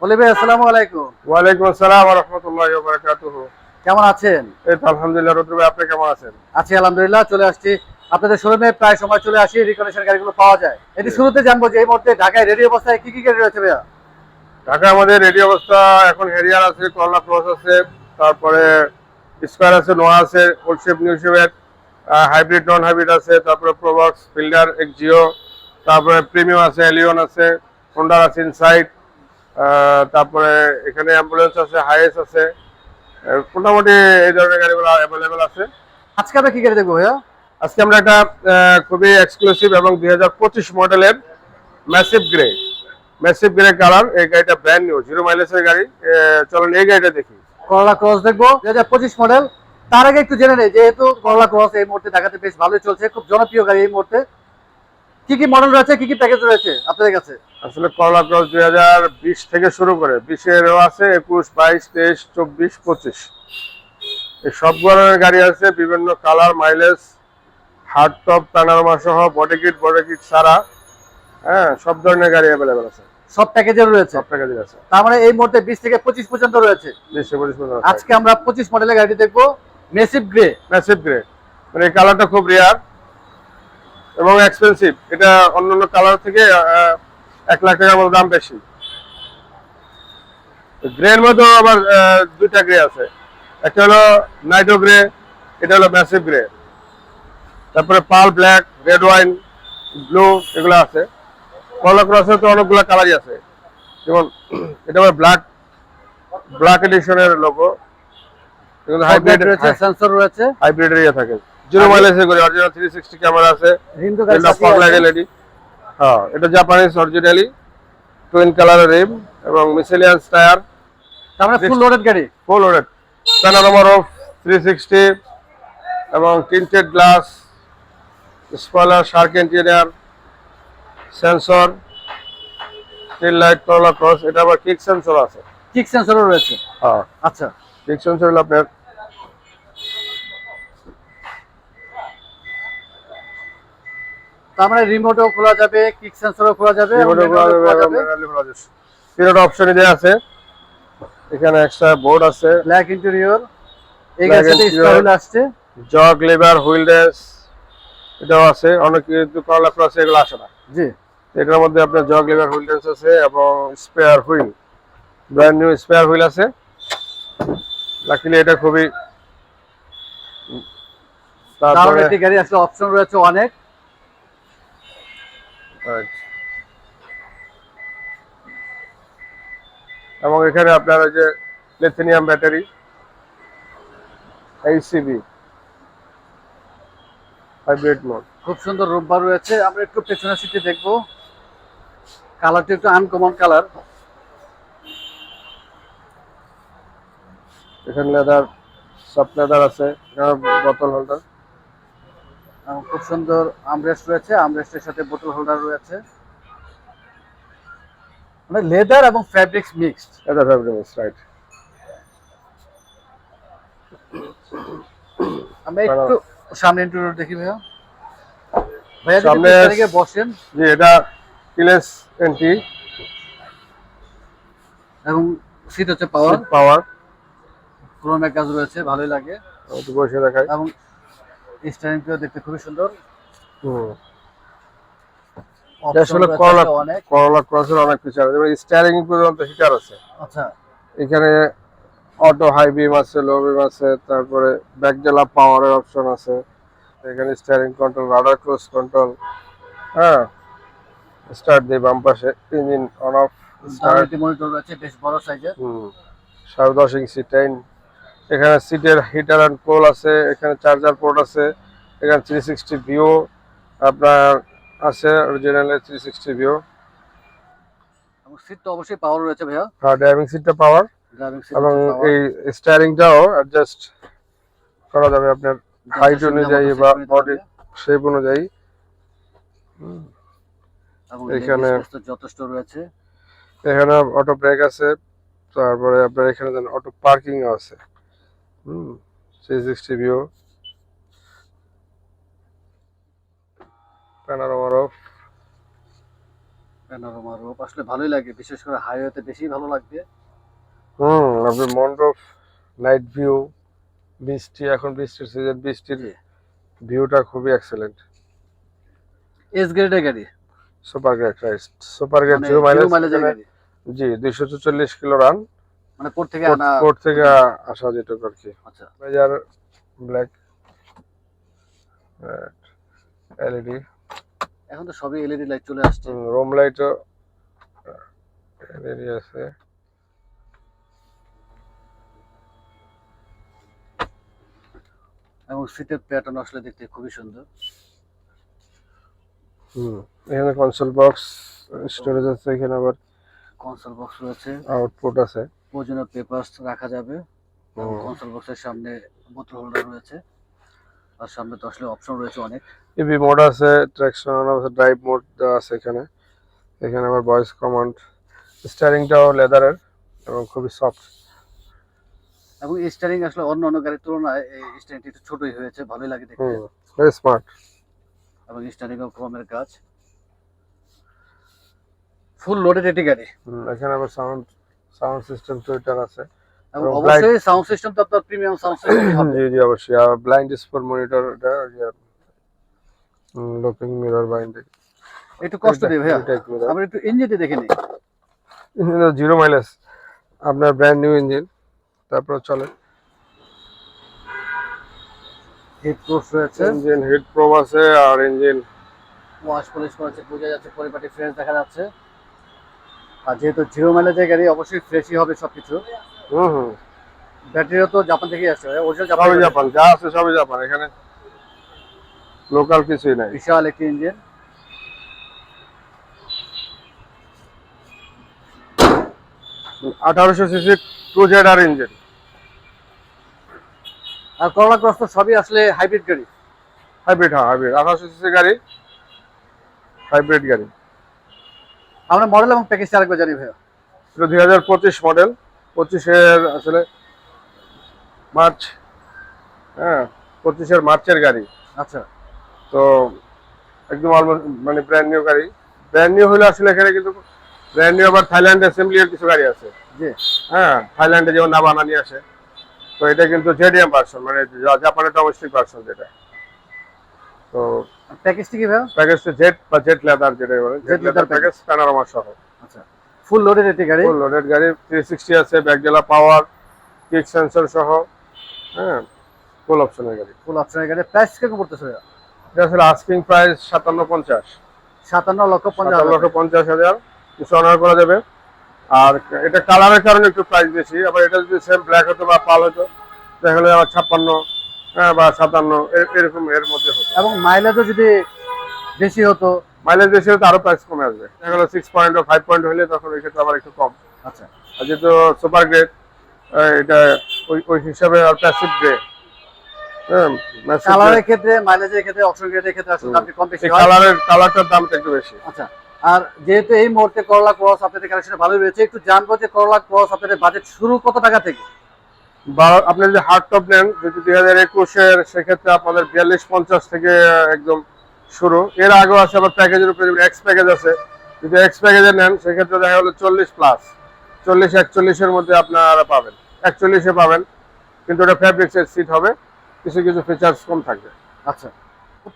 ভাই আসসালামু আলাইকুম। আসসালাম ওয়া রাহমাতুল্লাহি ওয়া বারাকাতুহু। কেমন আছেন? এই তো আলহামদুলিল্লাহ ভাই আপনি কেমন আছেন? আছি আলহামদুলিল্লাহ চলে আসছি। আপনাদের শোরুমে প্রায় সময় চলে আসি রিকন্ডিশন গাড়িগুলো পাওয়া যায়। এটি শুরুতে জানব যে এই মুহূর্তে ঢাকায় রেডি অবস্থায় কি কি গাড়ি রয়েছে ভাইয়া? ঢাকা আমাদের রেডি অবস্থা এখন হেরিয়ার আছে ক্রস আছে তারপরে স্কোয়ার আছে নোয়া আছে ওল্ড শেপ নিউ শেপের হাইব্রিড নন হাইব্রিড আছে তারপরে প্রোবক্স ফিল্ডার এক্সিও তারপরে প্রিমিয়াম আছে এলিয়ন আছে হোন্ডার আছে ইনসাইড তারপরে এখানে অ্যাম্বুলেন্স আছে হাইএস আছে। মোটামুটি এই ধরনের গাড়িগুলো অ্যাভেলেবেল আছে। আজকে আমরা কি গাড়ি দেখব ভাইয়া? আজকে আমরা একটা খুবই এক্সক্লুসিভ এবং দুই হাজার পঁচিশ মডেলের massive grey massive grey colour এই গাড়িটা ব্র্যান্ড নিউ জিরো মাইলেজের গাড়ি। চলুন এই গাড়িটা দেখি। করলা ক্রস দেখব দুই হাজার পঁচিশ মডেল তার আগে একটু জেনে নেই যেহেতু করলা ক্রস এই মুহূর্তে ঢাকাতে বেশ ভালোই চলছে খুব জনপ্রিয় গাড়ি এই মুহূর্তে। কি কি মডেল রয়েছে কি কি প্যাকেজ রয়েছে আপনাদের কাছে? আসলে করলা ক্রস দুই হাজার বিশ থেকে শুরু করে বিশেরও আছে একুশ বাইশ তেইশ চব্বিশ পঁচিশ। এই সব ধরনের গাড়ি আছে বিভিন্ন colour mileage hard top panorama সহ বডি কিট বডি কিট ছাড়া হ্যাঁ সব ধরনের গাড়ি অ্যাভেলেবেল আছে। সব প্যাকেজের রয়েছে? সব টাকা আছে। তার মানে এই মুহূর্তে বিশ থেকে পঁচিশ পর্যন্ত রয়েছে? বিশ থেকে পঁচিশ পর্যন্ত আজকে আমরা পঁচিশ মডেলের গাড়ি দেখব মেসিভ গ্রে মেসিভ গ্রে মানে এই কালারটা খুব রেয়ার এবং এক্সপেন্সিভ এটা অন্যান্য কালার থেকে এক লাখ টাকার মতো দাম বেশি। গ্রের মধ্যেও আবার দুইটা গ্রে আছে। একটা হলো নাইট্রো গ্রে এটা হলো ম্যাসিভ গ্রে তারপরে pearl black red wine blue এগুলো আছে। কলা ক্রসে তো অনেকগুলো কালারই আছে। যেমন এটা আবার ব্ল্যাক ব্ল্যাক এডিশনের লোগো হাইব্রিড রয়েছে সেন্সর রয়েছে। হাইব্রিড এরিয়া থাকে। জিরো মাইলেজ করে অরিজিনাল থ্রি সিক্সটি ক্যামেরা আছে। এটা ফগ লাইট এলইডি হ্যাঁ এটা Japanese originally twin colour rim এবং মিসেলিয়ান্স টায়ার তার মানে ফুল লোডেড গাড়ি? ফুল ওরেড প্যানোরামা রফ এবং tinted glass spoiler shark interior sensor tail light Corolla Cross এটা আবার কিক সেন্সর আছে। কিক সেন্সরও রয়েছে। হ্যাঁ। আচ্ছা। কিক সেন্সর হলো আপনার তার মানে রিমোটও খোলা যাবে কিক সেন্সরও খোলা যাবে এবং manual ও খোলা যাবে পিরিয়ড অপশনে দেওয়া আছে। এখানে এক্সট্রা বোর্ড আছে। ব্ল্যাক ইন্টেরিয়র এই interior। স্টাইল আসছে। জগ লিভার হুইল রেস এটাও আছে। অনেক কিন্তু করলা ক্রস এগুলো আসে না। জি। এটার মধ্যে আপনার জগ লিভার হুইল রেস আছে এবং spare wheel brand new spare wheel আছে। লাকিলি এটা খুবই তারপরে গাড়ি আসলে অপশন রয়েছে অনেক। Right. এবং এখানে আপনার ওই যে লিথিনিয়াম ব্যাটারি এইসিবি হাইব্রিড মোড খুব সুন্দর রূপবার রয়েছে আমরা একটু পেছনের সিটে দেখব। কালারটি একটু আনকমন কালার এখানে লেদার সফট লেদার আছে বোতল হোল্ডার খুব সুন্দর আমরেস্ট রয়েছে। আমরেস্টের সাথে বোতল হোল্ডার রয়েছে। মানে লেদার এবং fabrics mixed leather fabrics right আমরা একটু সামনে ইন্টারভিউ দেখি ভাইয়া। ভাইয়া সামনে- পেছনে বসেন। জি এটা কিলেস এন্ট্রি এবং সিট হচ্ছে পাওয়ার পাওয়ার ক্রোমের কাজ রয়েছে ভালোই লাগে। একটু বসে দেখাই। এবং স্টারিংটিও দেখতে খুবই সুন্দর। Option করলা করলা ক্রসের অনেক। কিছু আছে। স্টিয়ারিং পর্যন্ত হিটার আছে। আচ্ছা। এখানে অটো হাই বিম আছে লো বিম আছে তারপরে ব্যাক জ্বালা পাওয়ারের অপশন আছে। এখানে steering control radar cruise control হ্যাঁ? স্টার্ট দিয়ে বাম পাশে engine on off start monitor রয়েছে বেশ বড় সাইজের হুম। সাড়ে দশ ইঞ্চি টাইন এখানে সিটের হিটার অ্যান্ড কোল আছে এখানে চার্জার পোর্ট আছে এখানে থ্রি সিক্সটি ভিও আপনার আছে অরিজিনালে থ্রি সিক্সটি ভিও সিট তো অবশ্যই পাওয়ার রয়েছে ভাইয়া। আর ড্রাইভিং সিটটা পাওয়ার এবং এই স্টারিংটাও অ্যাডজাস্ট করা যাবে আপনার হাইট অনুযায়ী বা বডি শেপ অনুযায়ী। এখানে- এখানে যথেষ্ট রয়েছে। এখানে অটো ব্রেক আছে তারপরে আপনার এখানে অটো পার্কিং আছে। হুম থ্রি সিক্সটি ভিউ প্যানারোমার অফ প্যানোরামা রূপ আসলে ভালোই লাগে বিশেষ করে হাইওয়েতে বেশি ভালো লাগবে। হুম আপনি মন্ডপ নাইট ভিউ বৃষ্টি এখন বৃষ্টির সিজন বৃষ্টির ভিউটা খুবই এক্সেলেন্ট এস গ্রেডের গাড়ি? Super great rice super great মানে জিরো মাইলেজ জি দুইশো চল্লিশ কিলো রান মানে কোর্ট থেকে আনা কোর্ট থেকে আসা যেটুকু আর কি। আচ্ছা। বাজার ব্ল্যাক এলইডি এখন তো সবই এলইডি লাইট চলে আসছে। রোম লাইটও এলইডি আছে। এবং সিটের প্যাটার্ন আসলে দেখতে খুবই সুন্দর। হুম এখানে কনসোল বক্স স্টোরেজ আছে এখানে আবার। কনসোল বক্স রয়েছে। আউটপুট আছে। প্রয়োজনীয় পেপারস রাখা যাবে। এবং। কনসোল বক্সের সামনে বোতল হোল্ডার রয়েছে। আর সামনে তো আসলে অপশন রয়েছে অনেক। ইভি মোড আছে ট্র্যাকশন আছে ড্রাইভ মোড আছে এখানে। এখানে আবার ভয়েস কমান্ড স্টারিংটাও লেদারের এবং খুবই সফট এবং স্টারিং আসলে অন্য অন্য গাড়ির তুলনায় এই স্টারিংটি একটু ছোটই হয়েছে ভালোই লাগে দেখতে। ভেরি স্মার্ট এবং স্টারিং ও ক্রোমের কাজ ফুল লোডেড এটি গাড়ি। এখানে আবার সাউন্ড সাউন্ড সিস্টেম টুইটার আছে। অবশ্যই সাউন্ড সিস্টেম তো আপনার প্রিমিয়াম সাউন্ড সিস্টেম হবে। জি জি অবশ্যই। আর ব্লাইন্ড স্পোর মনিটর এটা লুকিং মিরর বাইন্ড একটু কষ্ট দিই ভাইয়া। আমরা একটু ইঞ্জিনটি দেখে নিই। জিরো মাইলেজ আপনার ব্র্যান্ড নিউ ইঞ্জিন তারপর চলে। হিট প্রুফ রয়েছে। ইঞ্জিন প্রোব আছে আর ইঞ্জিন ওয়াশ পলিশ করেছে বোঝা যাচ্ছে পরিপাটি ফ্রেশ দেখা যাচ্ছে। আর যেহেতু জিরো মাইলেজের গাড়ি অবশ্যই ফ্রেশই হবে সবকিছু। হুম হুম। ব্যাটারিও তো জাপান থেকেই আসছে ওরিজিনাল জাপান সবই জাপান যা আছে সবই জাপান এখানে লোকাল কিছুই নাই। বিশাল একটি ইঞ্জিন আঠারোশো CC two Z R engine আর করলা ক্রস তো সবই আসলে হাইব্রিড গাড়ি। হাইব্রিড হ্যাঁ হাইব্রিড আঠারোশো সিসি গাড়ি হাইব্রিড গাড়ি। আমরা মডেল এবং প্যাকেজ আরেকবার জানি ভাইয়া। এটা দুই হাজার পঁচিশ মডেল পঁচিশের আসলে মার্চ হ্যাঁ পঁচিশের মার্চের গাড়ি। আচ্ছা। তো একদম অলমোস্ট মানে ব্র্যান্ড নিউ গাড়ি। ব্র্যান্ড নিউ হলে আসলে এখানে কিন্তু ব্র্যান্ড নিউ আবার থাইল্যান্ড অ্যাসেম্বলি এর কিছু গাড়ি আছে। জি। হ্যাঁ থাইল্যান্ডে যেমন নাবানা নিয়ে আসে। তো এটা কিন্তু জেডিএম ভার্সন মানে জাপানের ডোমেস্টিক ভার্সন যেটা। তো প্যাকেজটি কি প্যাকেজটা জেট বা জেট লেদার যেটা বলে জেট লেদার প্যাকেজ প্যানারোমা সহ। আচ্ছা ফুল লোডেড একটি গাড়ি? ফুল লোডেড গাড়ি থ্রি সিক্সটি আছে ব্যাকডেলা পাওয়ার কিক সেন্সর সহ হ্যাঁ ফুল অপশনের গাড়ি। ফুল অপশনের গাড়ি। প্রাইস কেমন পড়তেছে ভাইয়া? এটা আসলে আস্কিং প্রাইস সাতান্ন পঞ্চাশ। সাতান্ন লক্ষ লক্ষ পঞ্চাশ হাজার। কিছু অনার করা যাবে। আর এটা কালারের কারণে একটু প্রাইস বেশি আবার এটা যদি সেম ব্ল্যাক হতো বা পাল হতো গেলে আবার ছাপ্পান্ন বা সাতান্ন এরকম এর মধ্যে হতো। এবং মাইলেজও যদি বেশি হতো? মাইলেজ বেশি হলে তো আরও প্রাইস কমে আসবে। দেখা গেলো সিক্স পয়েন্ট ফাইভ পয়েন্ট হলে তখন ওই ক্ষেত্রে আবার একটু কম। আচ্ছা। আর যেহেতু সুপার গ্রেড এটা ওই ওই হিসাবে আর প্যাসিভ গ্রে হ্যাঁ কালারের ক্ষেত্রে মাইলেজের ক্ষেত্রে অপশন গ্রেডের ক্ষেত্রে আসলে দামটি কম বেশি হয়। কালারের কালারটার দামটা একটু বেশি। আচ্ছা। আর যেহেতু এই মুহূর্তে করলা ক্রস আপনাদের কালেকশন ভালো রয়েছে একটু জানব যে করলা ক্রস আপনাদের বাজেট শুরু কত টাকা থেকে? আপনি যদি হার্ড টপ নেন যদি দুই হাজার একুশের সেক্ষেত্রে আপনাদের বিয়াল্লিশ পঞ্চাশ থেকে একদম শুরু। এর আগেও আছে আবার প্যাকেজের উপরে এক্স প্যাকেজ আছে। যদি এক্স প্যাকেজে নেন সেক্ষেত্রে দেখা গেলো চল্লিশ প্লাস চল্লিশ একচল্লিশের মধ্যে আপনারা পাবেন। একচল্লিশে পাবেন কিন্তু ওটা ফ্যাব্রিক্সের সিট হবে। কিছু কিছু ফিচার্স কম থাকবে। আচ্ছা।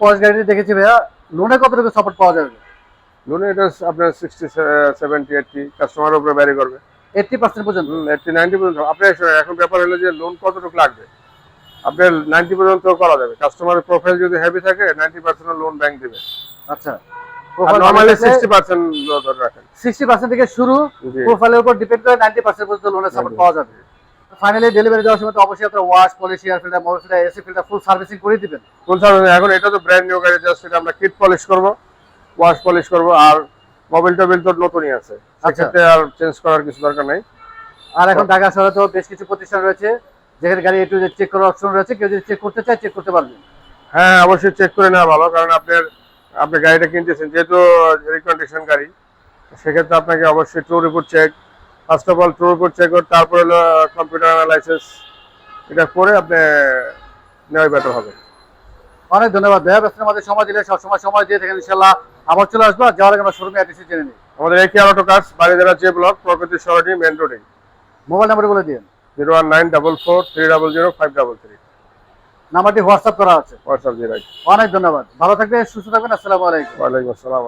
পজ গাড়িটি দেখেছি ভাইয়া। লোনে কতটুকু সাপোর্ট পাওয়া যাবে? লোনে এটা আপনার সিক্সটি সেভেন্টি এইটটি কাস্টমারের উপরে ব্যারি করবে। এইটটি পার্সেন্ট পর্যন্ত। এইটটি নাইনটি পর্যন্ত। আপনার এখন ব্যাপার হলো যে লোন কতটুকু লাগবে? আপনার নাইনটি পর্যন্ত করা যাবে। কাস্টমারের প্রোফাইল যদি হেভি থাকে নাইনটি পার্সেন্ট লোন ব্যাংক দিবে। আচ্ছা। নর্মালি সিক্সটি পার্সেন্ট ধরে রাখেন। সিক্সটি পার্সেন্ট থেকে শুরু প্রোফাইলের উপর ডিপেন্ড করে নাইনটি পার্সেন্ট পর্যন্ত লোনের সাপোর্ট পাওয়া যাবে। ফাইনালি ডেলিভারি দেওয়ার সময় তো অবশ্যই আপনার wash polish air filter mobile filter AC filter full servicing করে দিবেন। ফুল সার্ভিস এখন এটা তো ব্র্যান্ড নিউ গাড়ি জাস্ট এটা আমরা কিট পলিশ করব। ওয়াশ পলিশ করব আর মোবাইল টোবিল তো নতুনই আছে। সেক্ষেত্রে আর চেঞ্জ করার কিছু দরকার নাই। আর এখন ঢাকা শহরে তো বেশ কিছু প্রতিষ্ঠান রয়েছে যেখানে গাড়ি একটু চেক করার অপশন রয়েছে কেউ যদি চেক করতে চায় চেক করতে পারবে। হ্যাঁ অবশ্যই চেক করে নেওয়া ভালো কারণ আপনার আপনি গাড়িটা কিনতেছেন যেহেতু রিকন্ডিশন গাড়ি সেক্ষেত্রে আপনাকে অবশ্যই true report check first of all true report check করে তারপরে হলো কম্পিউটার অ্যানালাইসিস এটা করে আপনি নেওয়াই বেটার হবে। অনেক ধন্যবাদ ভাইয়া ব্যস্তের মধ্যে সময় দিলে সবসময় সময় দিয়ে থাকেন ইনশাল্লাহ আবার চলে আসব আর যাওয়ার আগে আমরা শোরুমে অ্যাড্রেসে জেনে নিই। আমাদের একই অটো কাজ বাড়িদারা যে ব্লক প্রকৃতি সরণি মেন রোডে মোবাইল নাম্বার বলে দিন। Zero one nine double four three double zero five double three. নাম্বারটি হোয়াটসঅ্যাপ করা আছে। হোয়াটসঅ্যাপ জিরো অনেক ধন্যবাদ। ভালো থাকবেন সুস্থ থাকবেন আসসালামু আলাইকুম। ওয়ালাইকুম আসসালাম।